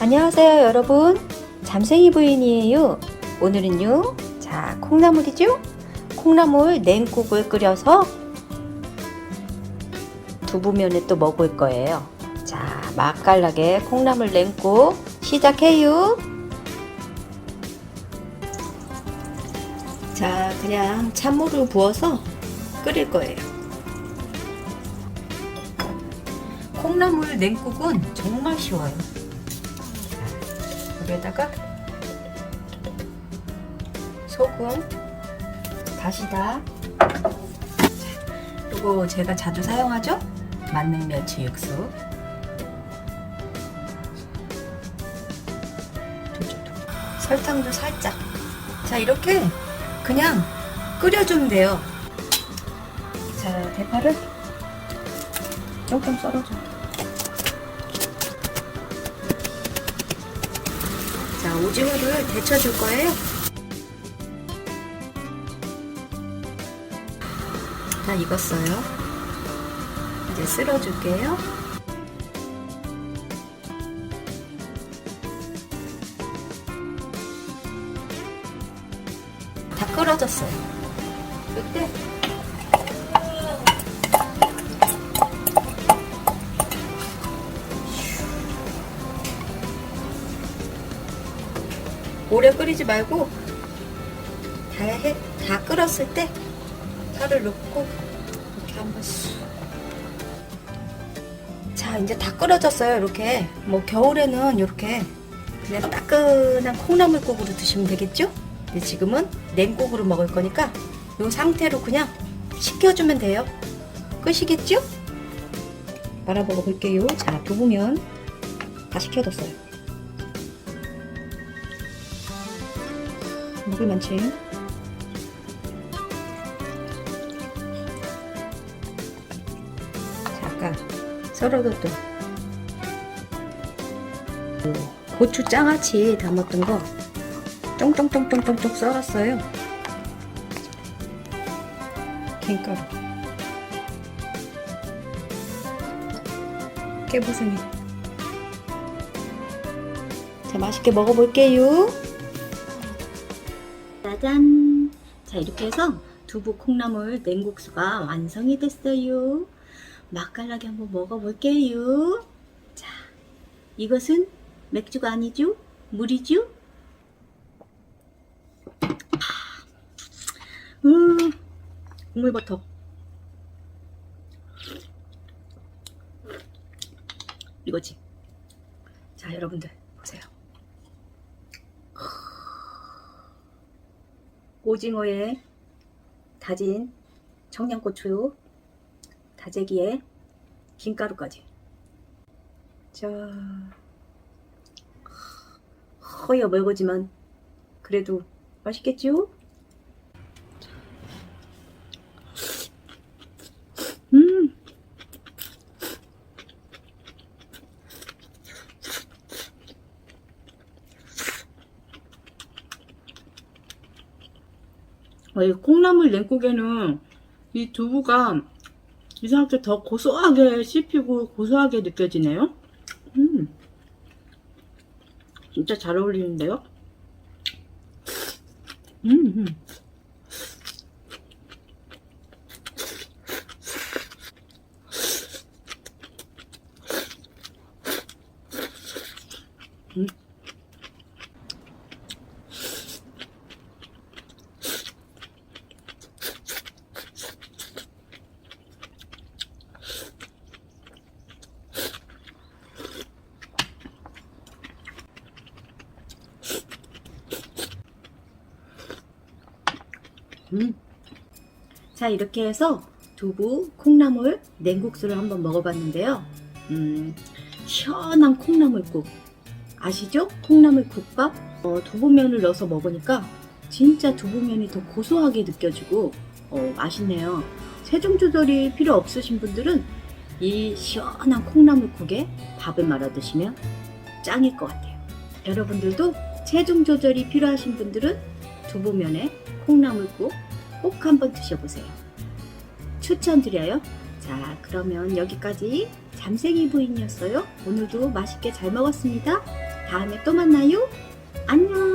안녕하세요 여러분. 잠생이 부인이에요. 오늘은요 자 콩나물이죠? 콩나물 냉국을 끓여서 두부면에 또 먹을 거예요 자 맛깔나게 콩나물 냉국 시작해요 자 그냥 찬물을 부어서 끓일 거예요 콩나물 냉국은 정말 쉬워요 여기다가 소금, 다시다. 그리고 제가 자주 사용하죠? 만능 멸치 육수. 설탕도 살짝. 자 이렇게 그냥 끓여주면 돼요. 자 대파를 조금 썰어줘. 자, 오징어를 데쳐줄 거예요. 자, 익었어요. 이제 쓸어줄게요. 끓어졌어요. 이때 오래 끓이지 말고 다, 해, 다 끓었을 때 살을 넣고 이렇게 한번 쑥. 자 이제 다 끓어졌어요 이렇게 뭐 겨울에는 이렇게 그냥 따끈한 콩나물국으로 드시면 되겠죠? 근데 지금은 냉국으로 먹을 거니까 이 상태로 그냥 식혀주면 돼요 끝이겠죠? 말아 먹어볼게요 자 두부면 다 식혀뒀어요 먹을 만치. 잠깐 썰어뒀던 그 고추 장아찌 담았던 거 쫑쫑쫑쫑쫑쫑 썰었어요. 김가루, 깨부순이. 자 맛있게 먹어볼게요. 짜잔! 자, 이렇게 해서 두부 콩나물 냉국수가 완성이 됐어요. 맛깔나게 한번 먹어볼게요. 자, 이것은 맥주가 아니죠? 물이죠? 음, 국물버터. 이거지. 자, 여러분들, 보세요. 오징어에 다진 청양고추, 다재기에 김가루까지. 자, 허여 멀거지만 그래도 맛있겠죠? 음, 어, 이 콩나물 냉국에는 이 두부가 이상하게 더 고소하게 씹히고 고소하게 느껴지네요. 음, 진짜 잘 어울리는데요? 음, 음. 음. 음. 자, 이렇게 해서 두부, 콩나물, 냉국수를 한번 먹어봤는데요. 음, 시원한 콩나물국. 아시죠? 콩나물 국밥. 어, 두부면을 넣어서 먹으니까 진짜 두부면이 더 고소하게 느껴지고 어, 맛있네요. 세종 조절이 필요 없으신 분들은 이 시원한 콩나물국에 밥을 말아 드시면 짱일 것 같아요. 여러분들도 체중 조절이 필요하신 분들은 두부면에 콩나물국 꼭 한번 드셔보세요. 추천드려요. 자, 그러면 여기까지 잠생이 부인이었어요. 오늘도 맛있게 잘 먹었습니다. 다음에 또 만나요. 안녕.